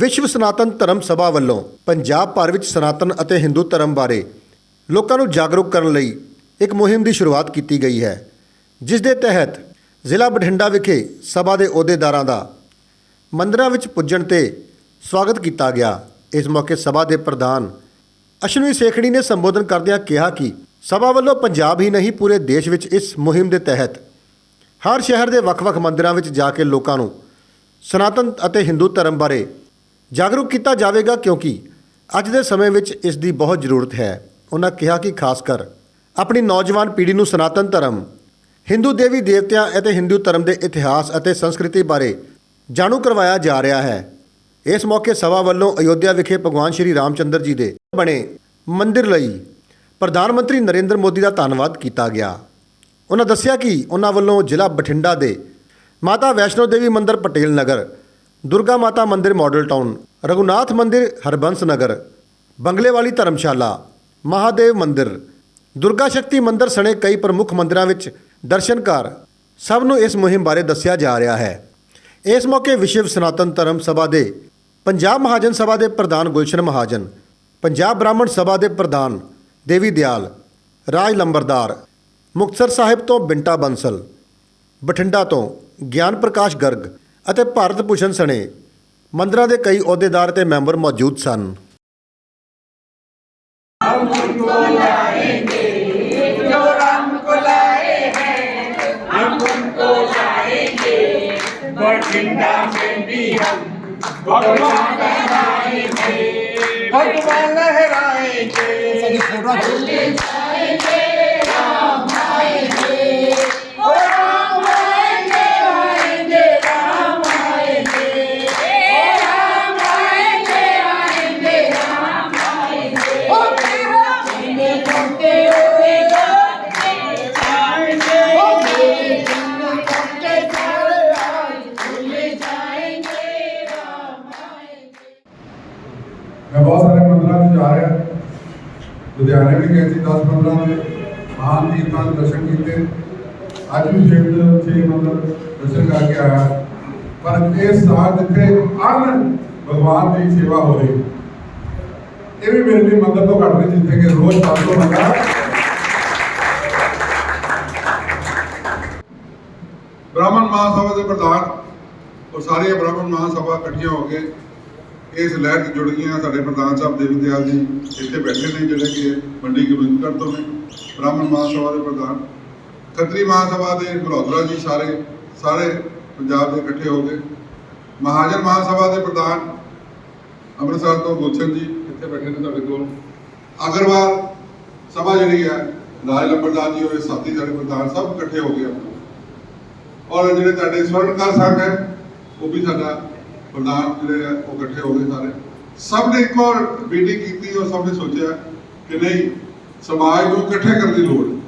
ਵਿਸ਼ਵ ਸਨਾਤਨ ਧਰਮ ਸਭਾ ਵੱਲੋਂ ਪੰਜਾਬ ਭਰ ਵਿੱਚ ਸਨਾਤਨ ਅਤੇ ਹਿੰਦੂ ਧਰਮ ਬਾਰੇ ਲੋਕਾਂ ਨੂੰ ਜਾਗਰੂਕ ਕਰਨ ਲਈ ਇੱਕ ਮੁਹਿੰਮ ਦੀ ਸ਼ੁਰੂਆਤ ਕੀਤੀ ਗਈ ਹੈ, ਜਿਸ ਦੇ ਤਹਿਤ ਜ਼ਿਲ੍ਹਾ ਬਠਿੰਡਾ ਵਿਖੇ ਸਭਾ ਦੇ ਅਹੁਦੇਦਾਰਾਂ ਦਾ ਮੰਦਰਾਂ ਵਿੱਚ ਪੁੱਜਣ ਤੇ ਸਵਾਗਤ ਕੀਤਾ ਗਿਆ। ਇਸ ਮੌਕੇ ਸਭਾ ਦੇ ਪ੍ਰਧਾਨ ਅਸ਼ਵਨੀ ਸੇਖੜੀ ਨੇ ਸੰਬੋਧਨ ਕਰਦਿਆਂ ਕਿਹਾ ਕਿ ਸਭਾ ਵੱਲੋਂ ਪੰਜਾਬ ਹੀ ਨਹੀਂ, ਪੂਰੇ ਦੇਸ਼ ਵਿੱਚ ਇਸ ਮੁਹਿੰਮ ਦੇ ਤਹਿਤ ਹਰ ਸ਼ਹਿਰ ਦੇ ਵੱਖ-ਵੱਖ ਮੰਦਰਾਂ ਵਿੱਚ ਜਾ ਕੇ ਲੋਕਾਂ ਨੂੰ ਸਨਾਤਨ ਅਤੇ ਹਿੰਦੂ ਧਰਮ ਬਾਰੇ ਜਾਗਰੂਕ ਕੀਤਾ ਜਾਵੇਗਾ ਕਿਉਂਕਿ ਅੱਜ ਦੇ ਸਮੇਂ ਵਿੱਚ ਇਸ ਦੀ ਬਹੁਤ ਜ਼ਰੂਰਤ ਹੈ। ਉਹਨਾਂ ਕਿਹਾ ਕਿ ਖਾਸ ਕਰ ਆਪਣੀ ਨੌਜਵਾਨ ਪੀੜ੍ਹੀ ਨੂੰ ਸਨਾਤਨ ਧਰਮ, ਹਿੰਦੂ ਦੇਵੀ ਦੇਵਤਿਆਂ ਅਤੇ ਹਿੰਦੂ ਧਰਮ ਦੇ ਇਤਿਹਾਸ ਅਤੇ ਸੰਸਕ੍ਰਿਤੀ ਬਾਰੇ ਜਾਣੂ ਕਰਵਾਇਆ ਜਾ ਰਿਹਾ ਹੈ। ਇਸ ਮੌਕੇ ਸਭਾ ਵੱਲੋਂ ਅਯੋਧਿਆ ਵਿਖੇ ਭਗਵਾਨ ਸ਼੍ਰੀ ਰਾਮਚੰਦਰ ਜੀ ਦੇ ਬਣੇ ਮੰਦਿਰ ਲਈ ਪ੍ਰਧਾਨ ਮੰਤਰੀ ਨਰਿੰਦਰ ਮੋਦੀ ਦਾ ਧੰਨਵਾਦ ਕੀਤਾ ਗਿਆ। ਉਹਨਾਂ ਦੱਸਿਆ ਕਿ ਉਹਨਾਂ ਵੱਲੋਂ ਜ਼ਿਲ੍ਹਾ ਬਠਿੰਡਾ ਦੇ ਮਾਤਾ ਵੈਸ਼ਨੋ ਦੇਵੀ ਮੰਦਿਰ ਪਟੇਲ ਨਗਰ ਦੁਰਗਾ ਮਾਤਾ ਮੰਦਿਰ ਮਾਡਲ ਟਾਊਨ, ਰਘੁਨਾਥ ਮੰਦਿਰ ਹਰਬੰਸ ਨਗਰ ਬੰਗਲੇ ਵਾਲੀ ਧਰਮਸ਼ਾਲਾ, ਮਹਾਦੇਵ ਮੰਦਿਰ, ਦੁਰਗਾ ਸ਼ਕਤੀ ਮੰਦਿਰ ਸਣੇ ਕਈ ਪ੍ਰਮੁੱਖ ਮੰਦਿਰਾਂ ਵਿੱਚ ਦਰਸ਼ਨਕਾਰ ਸਭ ਨੂੰ ਇਸ ਮੁਹਿੰਮ ਬਾਰੇ ਦੱਸਿਆ ਜਾ ਰਿਹਾ ਹੈ। ਇਸ ਮੌਕੇ ਵਿਸ਼ਵ ਸਨਾਤਨ ਧਰਮ ਸਭਾ ਦੇ ਪੰਜਾਬ ਮਹਾਜਨ ਸਭਾ ਦੇ ਪ੍ਰਧਾਨ ਗੁਲਸ਼ਨ ਮਹਾਜਨ, ਪੰਜਾਬ ਬ੍ਰਾਹਮਣ ਸਭਾ ਦੇ ਪ੍ਰਧਾਨ ਦੇਵੀ ਦਿਆਲ, ਰਾਜ ਲੰਬਰਦਾਰ ਮੁਕਤਸਰ ਸਾਹਿਬ ਤੋਂ ਬਿੰਟਾ ਬੰਸਲ, ਬਠਿੰਡਾ ਤੋਂ ਗਿਆਨ ਪ੍ਰਕਾਸ਼ ਗਰਗ ਅਤੇ ਭਾਰਤ ਭੂਸ਼ਣ ਸਣੇ ਮੰਦਰਾਂ ਦੇ ਕਈ ਅਹੁਦੇਦਾਰ ਤੇ ਮੈਂਬਰ ਮੌਜੂਦ ਸਨ जो राम को लाए हैं हम उनको लाएंगे बठिंडा में भी हम भगवान लहराएंगे भगवान लहराएंगे ਮੈਂ ਬਹੁਤ ਸਾਰੇ ਮੰਦਰਾਂ 'ਚ ਜਾ ਰਿਹਾ ਲੁਧਿਆਣੇ ਵੀ ਗਏ ਸੀ 10 15 ਦੇ ਮਹਾਨ ਤੀਰਥਾਂ ਦੇ ਦਰਸ਼ਨ ਕੀਤੇ ਅੱਜ ਵੀ ਫਿਰ ਛੇ ਮੰਦਰ ਦਰਸ਼ਨ ਕਰਕੇ ਆਇਆ ਪਰ ਇਹ ਸਾਲ ਜਿੱਥੇ ਅਨ ਭਗਵਾਨ ਦੀ ਸੇਵਾ ਹੋ ਰਹੀ ਇਹ ਵੀ ਮੇਰੇ ਲਈ ਮੰਦਰ ਤੋਂ ਘੱਟ ਨਹੀਂ ਜਿੱਥੇ ਕਿ ਰੋਜ਼ 500 ਬੰਦਾ ਬ੍ਰਾਹਮਣ ਮਹਾਸਭਾ ਦੇ ਪ੍ਰਧਾਨ ਔਰ ਸਾਰੀਆਂ ਬ੍ਰਾਹਮਣ ਮਹਾਸਭਾ ਇਕੱਠੀਆਂ ਹੋ ਕੇ ਇਸ ਲਹਿਰ 'ਚ ਜੁੜ ਗਈਆਂ ਸਾਡੇ ਪ੍ਰਧਾਨ ਸਾਹਿਬ ਦੇਵੀ ਦਿਆਲ ਜੀ ਇੱਥੇ ਬੈਠੇ ਨੇ ਜਿਹੜੇ ਕਿ ਮੰਡੀ ਗੋਬਿੰਦਗੜ੍ਹ ਤੋਂ ਨੇ ਬ੍ਰਾਹਮਣ ਮਹਾਸਭਾ ਦੇ ਪ੍ਰਧਾਨ। ਖੱਤਰੀ ਮਹਾਸਭਾ ਦੇ ਮਲਹੋਤਰਾ ਜੀ ਸਾਰੇ ਸਾਰੇ ਪੰਜਾਬ ਦੇ ਇਕੱਠੇ ਹੋ ਗਏ ਮਹਾਜਨ ਮਹਾਸਭਾ ਦੇ ਪ੍ਰਧਾਨ ਅੰਮ੍ਰਿਤਸਰ ਤੋਂ ਗੁਲਸ਼ਨ ਜੀ। ਇੱਥੇ ਬੈਠੇ ਨੇ ਤੁਹਾਡੇ ਕੋਲ। ਅਗਰਵਾਲ ਸਭਾ ਜਿਹੜੀ ਹੈ ਰਾਜ ਲੰਬਰਦਾਰ ਜੀ ਹੋਏ ਸਾਥੀ ਸਾਡੇ ਪ੍ਰਧਾਨ ਸਭ ਇਕੱਠੇ ਹੋ ਗਏ ਔਰ ਜਿਹੜੇ ਤੁਹਾਡੇ ਸਵਰਨਕਾਰ ਸੰਘ ਹੈ ਉਹ ਵੀ ਸਾਡਾ ਪ੍ਰਧਾਨ ਜਿਹੜੇ ਆ, ਉਹ ਇਕੱਠੇ ਹੋ ਗਏ ਸਾਰੇ। ਸਭ ਨੇ ਇੱਕ ਵਾਰ ਮੀਟਿੰਗ ਕੀਤੀ ਔਰ ਸਭ ਨੇ ਸੋਚਿਆ ਕਿ ਨਹੀਂ, ਸਮਾਜ ਨੂੰ ਇਕੱਠੇ ਕਰਨ ਦੀ ਲੋੜ ਹੈ।